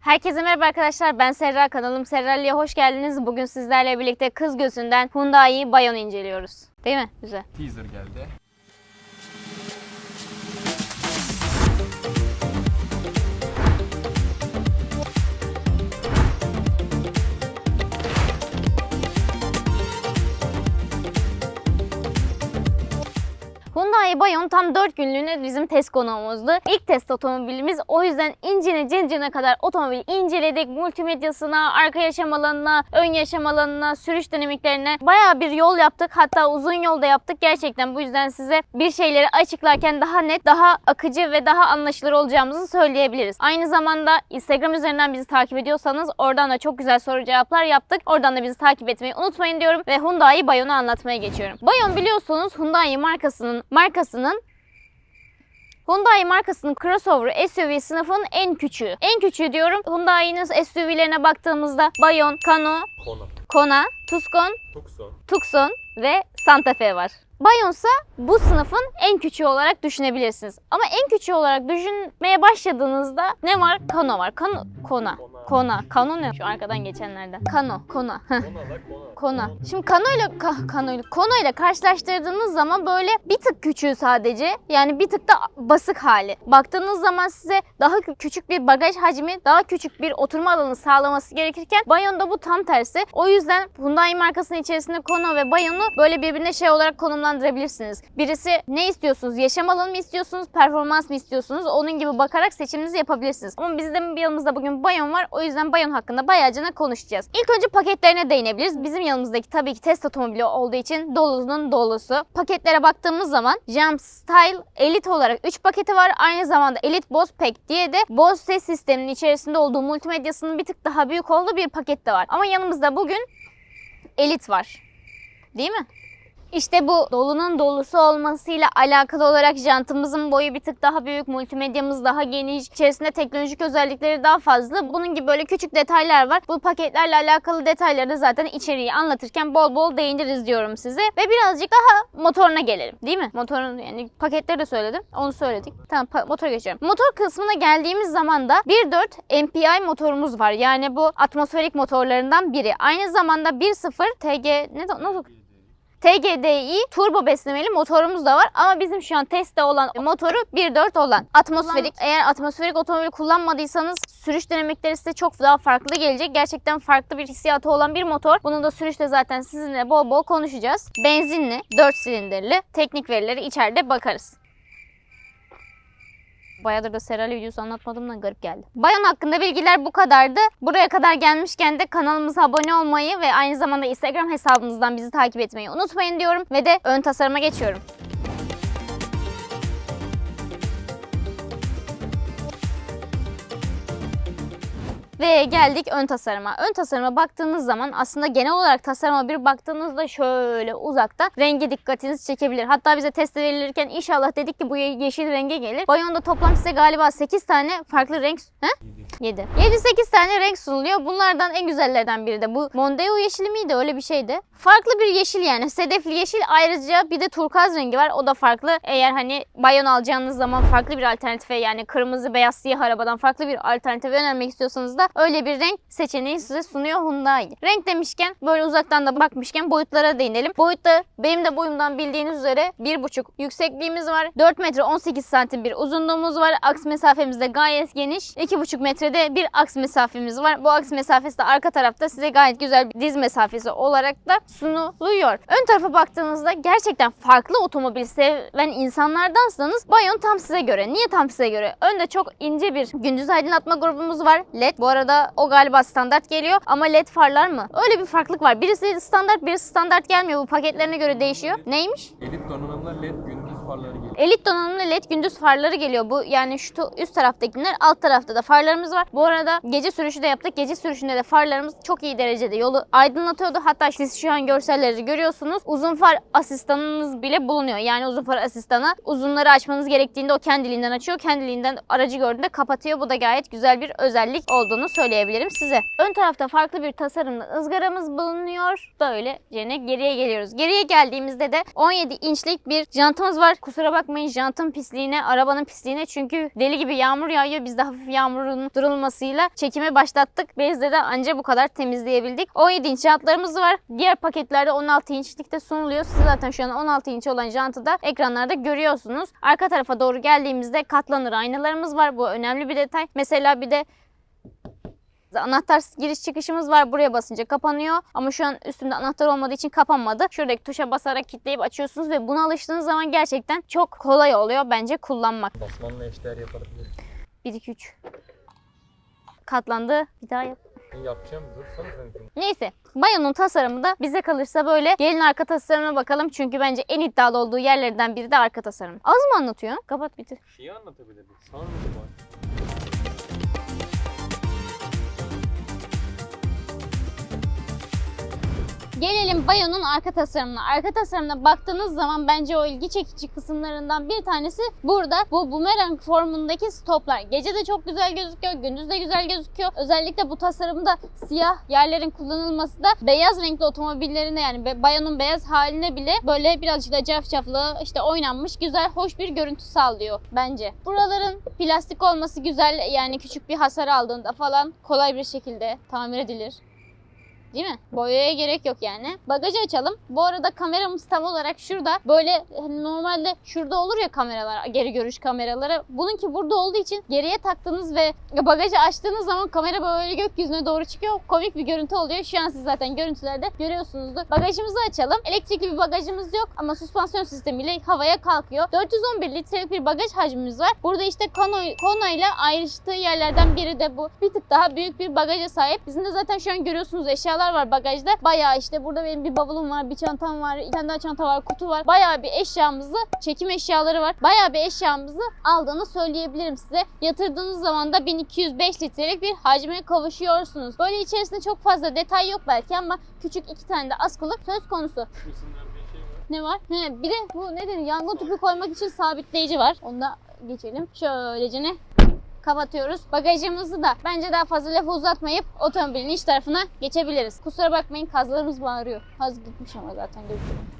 Herkese merhaba arkadaşlar. Ben Serra. Kanalım Serrali'ye hoş geldiniz. Bugün sizlerle birlikte kız gözünden Hyundai Bayon inceliyoruz. Değil mi? Güzel. Teaser geldi. Hyundai Bayon tam 4 günlüğüne bizim test konuğumuzdu. İlk test otomobilimiz. O yüzden incine cincine kadar otomobili inceledik. Multimedyasına, arka yaşam alanına, ön yaşam alanına, sürüş dinamiklerine bayağı bir yol yaptık. Hatta uzun yolda yaptık. Gerçekten bu yüzden size bir şeyleri açıklarken daha net, daha akıcı ve daha anlaşılır olacağımızı söyleyebiliriz. Aynı zamanda Instagram üzerinden bizi takip ediyorsanız oradan da çok güzel soru cevaplar yaptık. Oradan da bizi takip etmeyi unutmayın diyorum ve Hyundai Bayon'u anlatmaya geçiyorum. Bayon biliyorsunuz Hyundai markasının markasının Hyundai markasının crossover SUV sınıfının en küçüğü. En küçüğü diyorum. Hyundai'nin SUV'lerine baktığımızda Bayon, Kano, Kona. Kona, Tucson, Tucson. Tucson ve Santa Fe var. Bayon ise bu sınıfın en küçüğü olarak düşünebilirsiniz. Ama en küçüğü olarak düşünmeye başladığınızda ne var? Kano var. Kano, Kona. Kona. Kano ne? Şu arkadan geçenlerden. Kano, Kona. Heh. Kona. Şimdi Kano ile Ka- Kano ile Kona ile karşılaştırdığınız zaman böyle bir tık küçüğü sadece. Yani bir tık da basık hali. Baktığınız zaman size daha kü- küçük bir bagaj hacmi, daha küçük bir oturma alanı sağlaması gerekirken Bayon'da bu tam tersi. O yüzden Hyundai markasının içerisinde Kona ve Bayon'u böyle birbirine şey olarak konumlandırabilirsiniz. Birisi ne istiyorsunuz? Yaşam alanı mı istiyorsunuz? Performans mı istiyorsunuz? Onun gibi bakarak seçiminizi yapabilirsiniz. Ama bizim yanımızda bugün Bayon var. O yüzden Bayon hakkında bayağıca konuşacağız. İlk önce paketlerine değinebiliriz. Bizim yanımızdaki tabii ki test otomobili olduğu için dolunun dolusu. Paketlere baktığımız zaman Jump Style Elite olarak 3 paketi var. Aynı zamanda Elite Bose Pack diye de Bose ses sisteminin içerisinde olduğu multimedyasının bir tık daha büyük olduğu bir paket de var. Ama yanımızda bugün Elite var. Değil mi? İşte bu dolunun dolusu olmasıyla alakalı olarak jantımızın boyu bir tık daha büyük, multimedyamız daha geniş, içerisinde teknolojik özellikleri daha fazla. Bunun gibi böyle küçük detaylar var. Bu paketlerle alakalı detayları zaten içeriği anlatırken bol bol değiniriz diyorum size. Ve birazcık daha motoruna gelelim. Değil mi? Motorun yani paketleri de söyledim. Onu söyledik. Tamam motora geçiyorum. Motor kısmına geldiğimiz zaman da 1.4 MPI motorumuz var. Yani bu atmosferik motorlarından biri. Aynı zamanda 1.0 TG ne nasıl TGDI turbo beslemeli motorumuz da var ama bizim şu an testte olan motoru 1.4 olan. Atmosferik eğer atmosferik otomobil kullanmadıysanız sürüş dinamikleri size çok daha farklı gelecek. Gerçekten farklı bir hissiyatı olan bir motor. Bunun da sürüşte zaten sizinle bol bol konuşacağız. Benzinli, 4 silindirli teknik verileri içeride bakarız. Bayağıdır da Serali videosu anlatmadığımdan garip geldi. Bayan hakkında bilgiler bu kadardı. Buraya kadar gelmişken de kanalımıza abone olmayı ve aynı zamanda Instagram hesabımızdan bizi takip etmeyi unutmayın diyorum. Ve de ön tasarıma geçiyorum. Ve geldik ön tasarıma. Ön tasarıma baktığınız zaman aslında genel olarak tasarıma bir baktığınızda şöyle uzakta rengi dikkatinizi çekebilir. Hatta bize test verilirken inşallah dedik ki bu ye- yeşil renge gelir. Bayon'da toplam size galiba 8 tane farklı renk... He? 7. 7-8 tane renk sunuluyor. Bunlardan en güzellerden biri de bu Mondeo yeşili miydi? Öyle bir şeydi. Farklı bir yeşil yani. Sedefli yeşil ayrıca bir de turkuaz rengi var. O da farklı. Eğer hani Bayon alacağınız zaman farklı bir alternatife yani kırmızı beyaz siyah arabadan farklı bir alternatif önermek istiyorsanız da öyle bir renk seçeneği size sunuyor Hyundai. Renk demişken böyle uzaktan da bakmışken boyutlara değinelim. Boyutta benim de boyumdan bildiğiniz üzere 1,5 yüksekliğimiz var. 4 metre 18 santim bir uzunluğumuz var. Aks mesafemiz de gayet geniş. 2,5 metrede bir aks mesafemiz var. Bu aks mesafesi de arka tarafta size gayet güzel bir diz mesafesi olarak da sunuluyor. Ön tarafa baktığınızda gerçekten farklı otomobil seven insanlardansanız Bayon tam size göre. Niye tam size göre? Önde çok ince bir gündüz aydınlatma grubumuz var. LED. Bu arada o galiba standart geliyor ama LED farlar mı? Öyle bir farklılık var. Birisi standart, birisi standart gelmiyor. Bu paketlerine göre değişiyor. Neymiş? Elit donanımla LED gündüz farları geliyor. Elit donanımlı led gündüz farları geliyor. Bu yani şu üst taraftakiler alt tarafta da farlarımız var. Bu arada gece sürüşü de yaptık. Gece sürüşünde de farlarımız çok iyi derecede yolu aydınlatıyordu. Hatta siz şu an görselleri görüyorsunuz. Uzun far asistanınız bile bulunuyor. Yani uzun far asistanı uzunları açmanız gerektiğinde o kendiliğinden açıyor. Kendiliğinden aracı gördüğünde kapatıyor. Bu da gayet güzel bir özellik olduğunu söyleyebilirim size. Ön tarafta farklı bir tasarımlı ızgaramız bulunuyor. Böyle gene geriye geliyoruz. Geriye geldiğimizde de 17 inçlik bir jantımız var. Kusura bakmayın jantın pisliğine, arabanın pisliğine çünkü deli gibi yağmur yağıyor. Biz de hafif yağmurun durulmasıyla çekime başlattık. Bezde de anca bu kadar temizleyebildik. 17 inç jantlarımız var. Diğer paketlerde 16 inçlikte sunuluyor. Siz zaten şu an 16 inç olan jantı da ekranlarda görüyorsunuz. Arka tarafa doğru geldiğimizde katlanır aynalarımız var. Bu önemli bir detay. Mesela bir de Anahtar giriş çıkışımız var. Buraya basınca kapanıyor. Ama şu an üstünde anahtar olmadığı için kapanmadı. Şuradaki tuşa basarak kilitleyip açıyorsunuz ve buna alıştığınız zaman gerçekten çok kolay oluyor bence kullanmak. Basmanla eşdeğer yapabiliriz. 1 2 3. Katlandı. Bir daha yap. Yapacağım. Dur sana sen. Neyse. Bayon'un tasarımı da bize kalırsa böyle. Gelin arka tasarımına bakalım. Çünkü bence en iddialı olduğu yerlerden biri de arka tasarım. Az mı anlatıyor? Kapat bitir. Şeyi anlatabilirdik. Sunroof var. Gelelim Bayo'nun arka tasarımına. Arka tasarımına baktığınız zaman bence o ilgi çekici kısımlarından bir tanesi burada. Bu bumerang formundaki stoplar. Gece de çok güzel gözüküyor, gündüz de güzel gözüküyor. Özellikle bu tasarımda siyah yerlerin kullanılması da beyaz renkli otomobillerine yani Bayo'nun beyaz haline bile böyle birazcık da cafcaflı işte oynanmış güzel hoş bir görüntü sağlıyor bence. Buraların plastik olması güzel yani küçük bir hasar aldığında falan kolay bir şekilde tamir edilir. Değil mi? Boyaya gerek yok yani. Bagajı açalım. Bu arada kameramız tam olarak şurada. Böyle hani normalde şurada olur ya kameralar, geri görüş kameraları. Bununki burada olduğu için geriye taktığınız ve bagajı açtığınız zaman kamera böyle gökyüzüne doğru çıkıyor. Komik bir görüntü oluyor. Şu an siz zaten görüntülerde görüyorsunuzdur. Bagajımızı açalım. Elektrikli bir bagajımız yok ama süspansiyon sistemiyle havaya kalkıyor. 411 litrelik bir bagaj hacmimiz var. Burada işte Kona, ile ayrıştığı yerlerden biri de bu. Bir tık daha büyük bir bagaja sahip. Bizim de zaten şu an görüyorsunuz eşyalar var bagajda. Bayağı işte burada benim bir bavulum var, bir çantam var, iki tane daha çanta var, kutu var. Bayağı bir eşyamızı, çekim eşyaları var. Bayağı bir eşyamızı aldığını söyleyebilirim size. Yatırdığınız zaman da 1205 litrelik bir hacme kavuşuyorsunuz. Böyle içerisinde çok fazla detay yok belki ama küçük iki tane de askılık söz konusu. Bir şey. Ne var? He, bir de bu nedir? Yangın tüpü koymak için sabitleyici var. Onu da geçelim. Şöylece ne? Kapatıyoruz. Bagajımızı da bence daha fazla lafı uzatmayıp otomobilin iç tarafına geçebiliriz. Kusura bakmayın kazlarımız bağırıyor. Haz gitmiş ama zaten gözüküyor.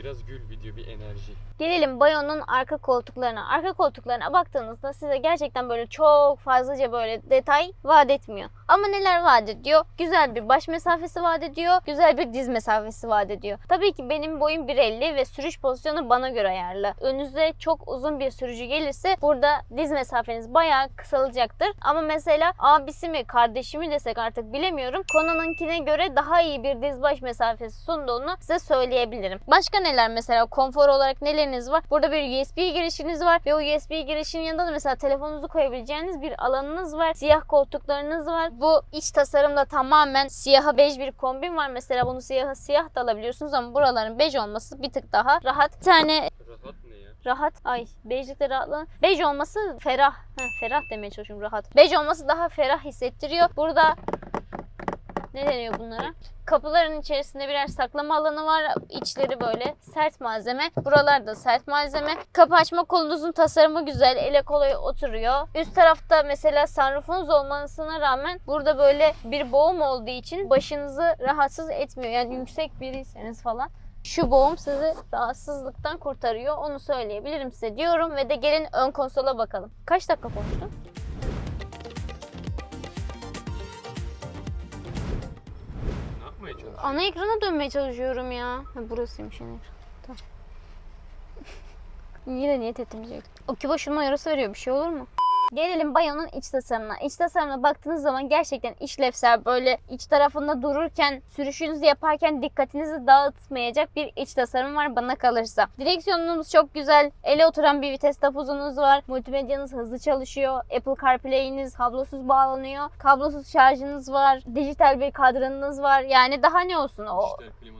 Biraz gül video bir enerji. Gelelim Bayo'nun arka koltuklarına. Arka koltuklarına baktığınızda size gerçekten böyle çok fazlaca böyle detay vaat etmiyor. Ama neler vaat ediyor? Güzel bir baş mesafesi vaat ediyor. Güzel bir diz mesafesi vaat ediyor. Tabii ki benim boyum 1.50 ve sürüş pozisyonu bana göre ayarlı. Önünüze çok uzun bir sürücü gelirse burada diz mesafeniz bayağı kısalacaktır. Ama mesela abisi mi kardeşi mi desek artık bilemiyorum. Kona'nınkine göre daha iyi bir diz baş mesafesi sunduğunu size söyleyebilirim. Başka neler mesela konfor olarak neleriniz var? Burada bir USB girişiniz var ve o USB girişinin yanında da mesela telefonunuzu koyabileceğiniz bir alanınız var. Siyah koltuklarınız var. Bu iç tasarımda tamamen siyaha bej bir kombin var. Mesela bunu siyaha siyah da alabiliyorsunuz ama buraların bej olması bir tık daha rahat. Bir tane Rahat ne ya? rahat ay bejlikte rahatlan. Bej olması ferah. Heh, ferah demeye çalışıyorum rahat. Bej olması daha ferah hissettiriyor. Burada ne deniyor bunlara? Kapıların içerisinde birer saklama alanı var. İçleri böyle sert malzeme. Buralar da sert malzeme. Kapı açma kolunuzun tasarımı güzel. Ele kolay oturuyor. Üst tarafta mesela sunroofunuz olmasına rağmen burada böyle bir boğum olduğu için başınızı rahatsız etmiyor. Yani yüksek biriyseniz falan. Şu boğum sizi rahatsızlıktan kurtarıyor. Onu söyleyebilirim size diyorum ve de gelin ön konsola bakalım. Kaç dakika konuştum? Ne yapmaya çalışıyorsun? Ana ekrana dönmeye çalışıyorum ya. Ha, burasıymış ana ekran. Tamam. Yine niyet ettim diyecektim. O ki başıma yarası veriyor. Bir şey olur mu? Gelelim Bayo'nun iç tasarımına. İç tasarımına baktığınız zaman gerçekten işlevsel böyle iç tarafında dururken, sürüşünüzü yaparken dikkatinizi dağıtmayacak bir iç tasarım var bana kalırsa. Direksiyonunuz çok güzel. Ele oturan bir vites tapuzunuz var. Multimedyanız hızlı çalışıyor. Apple CarPlay'iniz kablosuz bağlanıyor. Kablosuz şarjınız var. Dijital bir kadranınız var. Yani daha ne olsun o Dijital klimanız var. Te-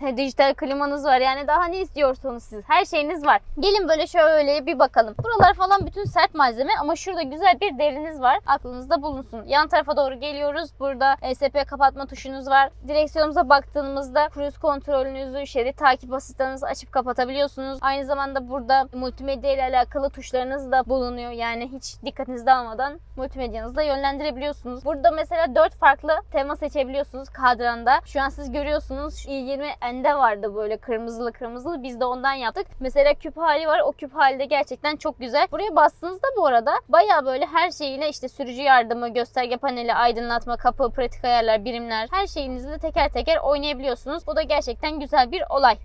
dijital klimanız var. Yani daha ne istiyorsunuz siz? Her şeyiniz var. Gelin böyle şöyle bir bakalım. Buralar falan bütün sert malzeme ama şurada güzel bir deriniz var. Aklınızda bulunsun. Yan tarafa doğru geliyoruz. Burada e, SP kapatma tuşunuz var. Direksiyonumuza baktığımızda cruise kontrolünüzü, şerit takip asistanınızı açıp kapatabiliyorsunuz. Aynı zamanda burada multimedya ile alakalı tuşlarınız da bulunuyor. Yani hiç dikkatinizi almadan multimedyanızı da yönlendirebiliyorsunuz. Burada mesela 4 farklı tema seçebiliyorsunuz kadranda. Şu an siz görüyorsunuz 20 ende vardı böyle kırmızılı kırmızılı. Biz de ondan yaptık. Mesela küp hali var. O küp hali de gerçekten çok güzel. Buraya bastığınızda bu arada baya böyle her şeyiyle işte sürücü yardımı, gösterge paneli, aydınlatma, kapı, pratik ayarlar, birimler her şeyinizle teker teker oynayabiliyorsunuz. Bu da gerçekten güzel bir olay.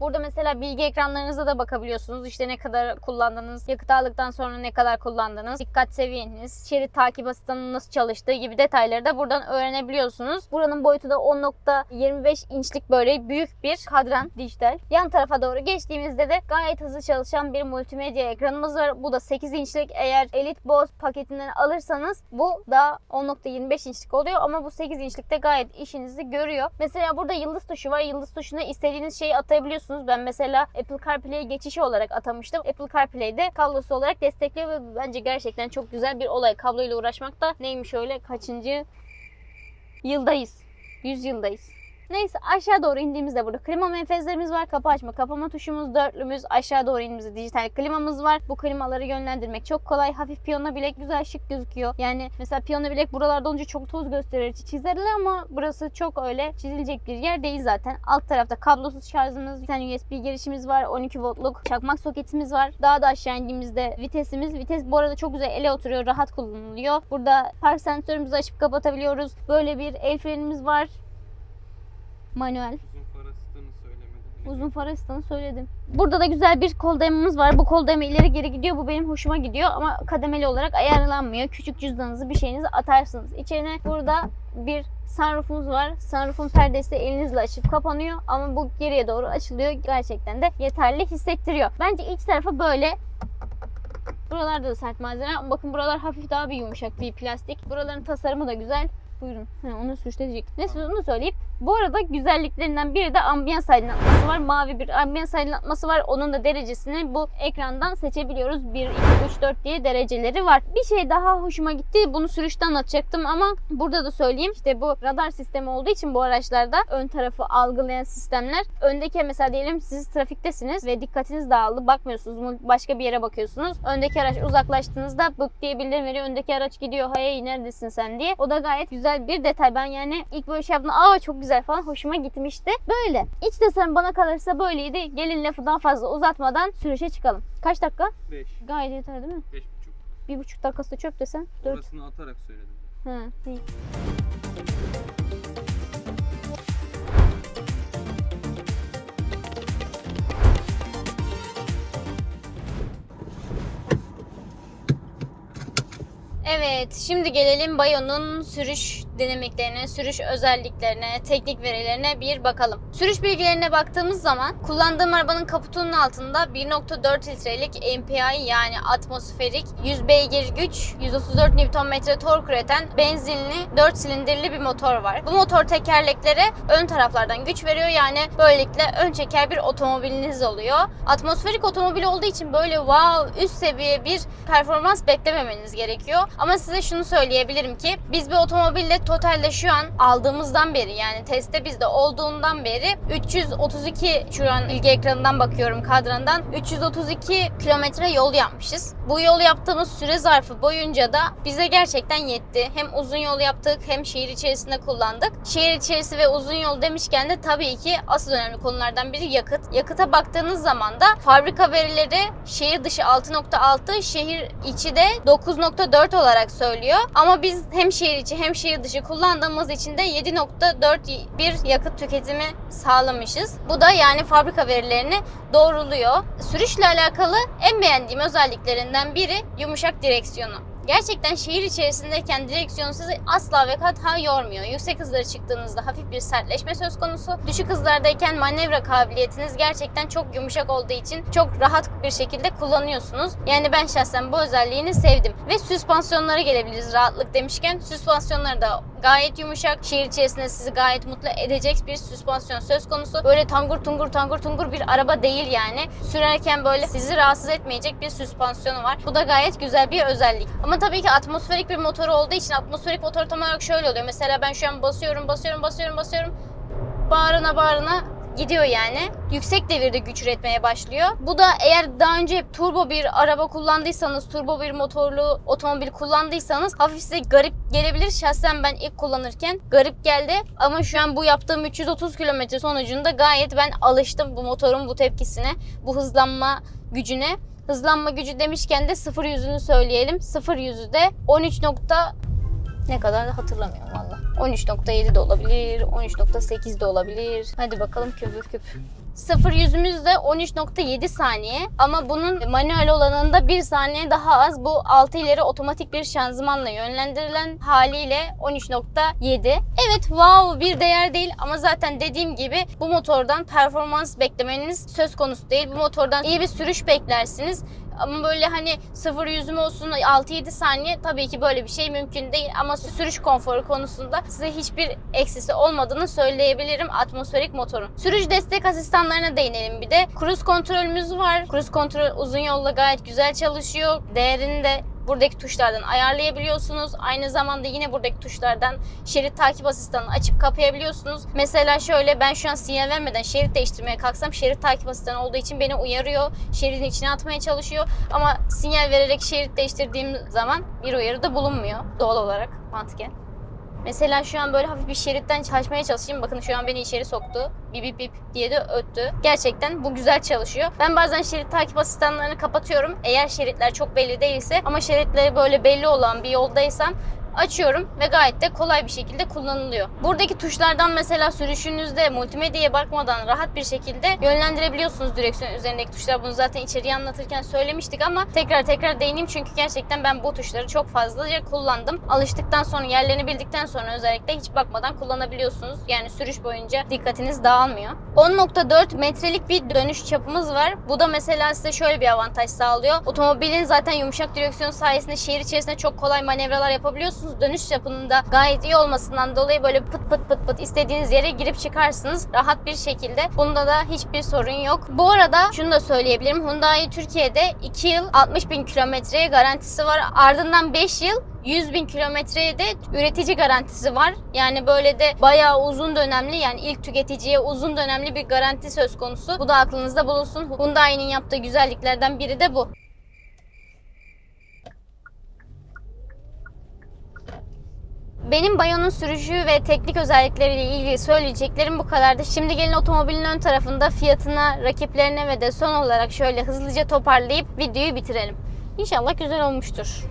Burada mesela bilgi ekranlarınıza da bakabiliyorsunuz. İşte ne kadar kullandınız, yakıt aldıktan sonra ne kadar kullandınız, dikkat seviyeniz, şerit takip asistanının nasıl çalıştığı gibi detayları da buradan öğrenebiliyorsunuz. Buranın boyutu da 10.25 inçlik böyle büyük bir kadran dijital. Yan tarafa doğru geçtiğimizde de gayet hızlı çalışan bir multimedya ekranımız var. Bu da 8 inçlik. Eğer Elite Bose paketinden alırsanız bu da 10.25 inçlik oluyor ama bu 8 inçlikte gayet işinizi görüyor. Mesela burada yıldız tuşu var. Yıldız tuşuna istediğiniz şeyi atabiliyorsunuz. Ben mesela Apple CarPlay'e geçişi olarak atamıştım. Apple CarPlay'de kablosu olarak destekliyor ve bence gerçekten çok güzel bir olay. Kabloyla uğraşmak da neymiş öyle kaçıncı yıldayız? 100 yıldayız. Neyse aşağı doğru indiğimizde burada klima menfezlerimiz var. Kapı açma kapama tuşumuz, dörtlümüz. Aşağı doğru indiğimizde dijital klimamız var. Bu klimaları yönlendirmek çok kolay. Hafif piyano bilek güzel şık gözüküyor. Yani mesela piyano bilek buralarda olunca çok toz gösterir, çizerler ama burası çok öyle çizilecek bir yer değil zaten. Alt tarafta kablosuz şarjımız, bir tane USB girişimiz var. 12 voltluk çakmak soketimiz var. Daha da aşağı indiğimizde vitesimiz. Vites bu arada çok güzel ele oturuyor, rahat kullanılıyor. Burada park sensörümüzü açıp kapatabiliyoruz. Böyle bir el frenimiz var. Manuel. Uzun asistanı söyledim. Burada da güzel bir kol dayamamız var. Bu kol dayama ileri geri gidiyor. Bu benim hoşuma gidiyor ama kademeli olarak ayarlanmıyor. Küçük cüzdanınızı bir şeyinizi atarsınız. İçine burada bir sunroofumuz var. Sunroofun perdesi elinizle açıp kapanıyor ama bu geriye doğru açılıyor. Gerçekten de yeterli hissettiriyor. Bence iç tarafı böyle Buralarda da sert malzeme. Bakın buralar hafif daha bir yumuşak bir plastik. Buraların tasarımı da güzel. Buyurun. Ha, onu sürüşte diyecek. Neyse onu söyleyeyim. Bu arada güzelliklerinden biri de ambiyans aydınlatması var. Mavi bir ambiyans aydınlatması var. Onun da derecesini bu ekrandan seçebiliyoruz. 1, 2, 3, 4 diye dereceleri var. Bir şey daha hoşuma gitti. Bunu sürüşte anlatacaktım ama burada da söyleyeyim. İşte bu radar sistemi olduğu için bu araçlarda ön tarafı algılayan sistemler. Öndeki mesela diyelim siz trafiktesiniz ve dikkatiniz dağıldı. Bakmıyorsunuz. Başka bir yere bakıyorsunuz. Öndeki araç uzaklaştığınızda bık diye bildirim veriyor. Öndeki araç gidiyor. Hey neredesin sen diye. O da gayet güzel bir detay. Ben yani ilk böyle şey yaptım. Aa çok güzel falan hoşuma gitmişti. Böyle. İç tasarım bana kalırsa böyleydi. Gelin lafı daha fazla uzatmadan sürüşe çıkalım. Kaç dakika? 5. Gayet yeter değil mi? 5,5. Bir buçuk dakikası da çöp desen. Dört. Orasını atarak söyledim. Ha, iyi. Evet, şimdi gelelim Bayo'nun sürüş dinamiklerine, sürüş özelliklerine, teknik verilerine bir bakalım. Sürüş bilgilerine baktığımız zaman kullandığım arabanın kaputunun altında 1.4 litrelik MPI yani atmosferik 100 beygir güç, 134 Nm tork üreten benzinli 4 silindirli bir motor var. Bu motor tekerleklere ön taraflardan güç veriyor yani böylelikle ön çeker bir otomobiliniz oluyor. Atmosferik otomobil olduğu için böyle wow üst seviye bir performans beklememeniz gerekiyor. Ama size şunu söyleyebilirim ki biz bir otomobille totalde şu an aldığımızdan beri yani testte bizde olduğundan beri 332 şu an ilgi ekranından bakıyorum kadrandan 332 kilometre yol yapmışız. Bu yol yaptığımız süre zarfı boyunca da bize gerçekten yetti. Hem uzun yol yaptık hem şehir içerisinde kullandık. Şehir içerisi ve uzun yol demişken de tabii ki asıl önemli konulardan biri yakıt. Yakıta baktığınız zaman da fabrika verileri şehir dışı 6.6, şehir içi de 9.4 olarak söylüyor. Ama biz hem şehir içi hem şehir dışı kullandığımız için de 7.4 bir yakıt tüketimi sağlamışız. Bu da yani fabrika verilerini doğruluyor. Sürüşle alakalı en beğendiğim özelliklerinden biri yumuşak direksiyonu. Gerçekten şehir içerisindeyken direksiyon sizi asla ve hata yormuyor. Yüksek hızlara çıktığınızda hafif bir sertleşme söz konusu. Düşük hızlardayken manevra kabiliyetiniz gerçekten çok yumuşak olduğu için çok rahat bir şekilde kullanıyorsunuz. Yani ben şahsen bu özelliğini sevdim. Ve süspansiyonlara gelebiliriz rahatlık demişken. Süspansiyonları da gayet yumuşak. Şehir içerisinde sizi gayet mutlu edecek bir süspansiyon söz konusu. Böyle tangur tungur tangur tungur bir araba değil yani. Sürerken böyle sizi rahatsız etmeyecek bir süspansiyonu var. Bu da gayet güzel bir özellik. Ama tabii ki atmosferik bir motor olduğu için atmosferik motor tam olarak şöyle oluyor. Mesela ben şu an basıyorum, basıyorum, basıyorum, basıyorum. Bağrına bağrına gidiyor yani. Yüksek devirde güç üretmeye başlıyor. Bu da eğer daha önce turbo bir araba kullandıysanız, turbo bir motorlu otomobil kullandıysanız hafif size garip gelebilir. Şahsen ben ilk kullanırken garip geldi. Ama şu an bu yaptığım 330 kilometre sonucunda gayet ben alıştım bu motorun bu tepkisine, bu hızlanma gücüne. Hızlanma gücü demişken de sıfır yüzünü söyleyelim. Sıfır yüzü de 13 nokta ne kadar da hatırlamıyorum valla. 13.7 de olabilir, 13.8 de olabilir. Hadi bakalım küpür küp. Sıfır yüzümüz de 13.7 saniye ama bunun manuel olanında 1 saniye daha az. Bu 6 ileri otomatik bir şanzımanla yönlendirilen haliyle 13.7. Evet wow bir değer değil ama zaten dediğim gibi bu motordan performans beklemeniz söz konusu değil. Bu motordan iyi bir sürüş beklersiniz. Ama böyle hani sıfır yüzüm olsun 6-7 saniye tabii ki böyle bir şey mümkün değil. Ama sürüş konforu konusunda size hiçbir eksisi olmadığını söyleyebilirim atmosferik motorun. Sürüş destek asistanlarına değinelim bir de. Cruise kontrolümüz var. Cruise kontrol uzun yolda gayet güzel çalışıyor. Değerini de buradaki tuşlardan ayarlayabiliyorsunuz. Aynı zamanda yine buradaki tuşlardan şerit takip asistanını açıp kapayabiliyorsunuz. Mesela şöyle ben şu an sinyal vermeden şerit değiştirmeye kalksam şerit takip asistanı olduğu için beni uyarıyor. Şeridin içine atmaya çalışıyor. Ama sinyal vererek şerit değiştirdiğim zaman bir uyarıda bulunmuyor doğal olarak mantıken. Mesela şu an böyle hafif bir şeritten kaçmaya çalışayım. Bakın şu an beni içeri soktu. Bip bip bip diye de öttü. Gerçekten bu güzel çalışıyor. Ben bazen şerit takip asistanlarını kapatıyorum. Eğer şeritler çok belli değilse ama şeritleri böyle belli olan bir yoldaysam açıyorum ve gayet de kolay bir şekilde kullanılıyor. Buradaki tuşlardan mesela sürüşünüzde multimedyaya bakmadan rahat bir şekilde yönlendirebiliyorsunuz direksiyon üzerindeki tuşlar. Bunu zaten içeriye anlatırken söylemiştik ama tekrar tekrar değineyim çünkü gerçekten ben bu tuşları çok fazlaca kullandım. Alıştıktan sonra yerlerini bildikten sonra özellikle hiç bakmadan kullanabiliyorsunuz. Yani sürüş boyunca dikkatiniz dağılmıyor. 10.4 metrelik bir dönüş çapımız var. Bu da mesela size şöyle bir avantaj sağlıyor. Otomobilin zaten yumuşak direksiyon sayesinde şehir içerisinde çok kolay manevralar yapabiliyorsunuz. Dönüş çapının da gayet iyi olmasından dolayı böyle pıt pıt pıt pıt istediğiniz yere girip çıkarsınız rahat bir şekilde. Bunda da hiçbir sorun yok. Bu arada şunu da söyleyebilirim. Hyundai Türkiye'de 2 yıl 60 bin kilometreye garantisi var. Ardından 5 yıl 100 bin kilometreye de üretici garantisi var. Yani böyle de bayağı uzun dönemli yani ilk tüketiciye uzun dönemli bir garanti söz konusu. Bu da aklınızda bulunsun. Hyundai'nin yaptığı güzelliklerden biri de bu. Benim Bayon'un sürüşü ve teknik özellikleriyle ilgili söyleyeceklerim bu kadardı. Şimdi gelin otomobilin ön tarafında fiyatına, rakiplerine ve de son olarak şöyle hızlıca toparlayıp videoyu bitirelim. İnşallah güzel olmuştur.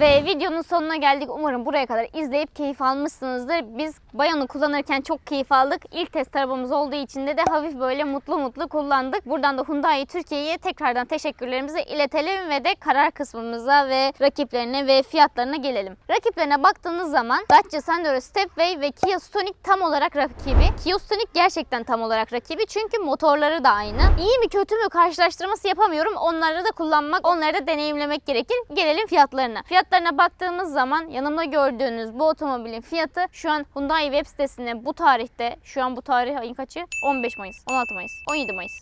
Ve videonun sonuna geldik. Umarım buraya kadar izleyip keyif almışsınızdır. Biz Bayan'ı kullanırken çok keyif aldık. İlk test arabamız olduğu için de, de hafif böyle mutlu mutlu kullandık. Buradan da Hyundai Türkiye'ye tekrardan teşekkürlerimizi iletelim ve de karar kısmımıza ve rakiplerine ve fiyatlarına gelelim. Rakiplerine baktığınız zaman Dacia Sandero Stepway ve Kia Stonic tam olarak rakibi. Kia Stonic gerçekten tam olarak rakibi çünkü motorları da aynı. İyi mi kötü mü karşılaştırması yapamıyorum. Onları da kullanmak, onları da deneyimlemek gerekir. Gelelim fiyatlarına. Fiyatlarına baktığımız zaman yanımda gördüğünüz bu otomobilin fiyatı şu an Hyundai web sitesine bu tarihte, şu an bu tarih ayın kaçı? 15 Mayıs, 16 Mayıs, 17 Mayıs.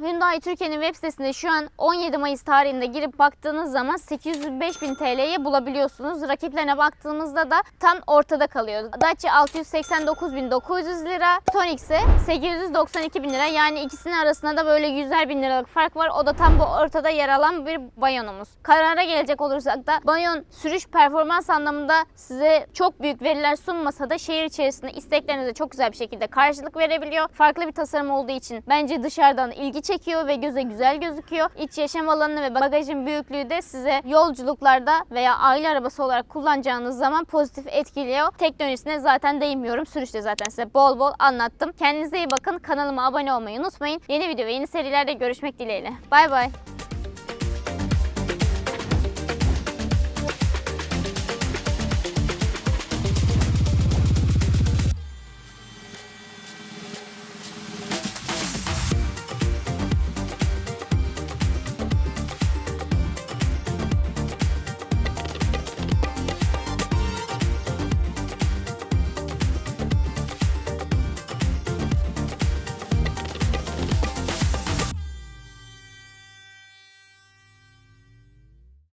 Hyundai Türkiye'nin web sitesinde şu an 17 Mayıs tarihinde girip baktığınız zaman 805 bin TL'ye bulabiliyorsunuz. Rakiplerine baktığımızda da tam ortada kalıyor. Dacia 689.900 lira, Stonic ise 892 bin lira. Yani ikisinin arasında da böyle yüzer bin liralık fark var. O da tam bu ortada yer alan bir Bayon'umuz. Karara gelecek olursak da Bayon sürüş performans anlamında size çok büyük veriler sunmasa da şehir içerisinde isteklerinize çok güzel bir şekilde karşılık verebiliyor. Farklı bir tasarım olduğu için bence dışarıdan ilgi çekiyor ve göze güzel gözüküyor. İç yaşam alanı ve bagajın büyüklüğü de size yolculuklarda veya aile arabası olarak kullanacağınız zaman pozitif etkiliyor. Teknolojisine zaten değinmiyorum. Sürüşte zaten size bol bol anlattım. Kendinize iyi bakın. Kanalıma abone olmayı unutmayın. Yeni video ve yeni serilerde görüşmek dileğiyle. Bay bay.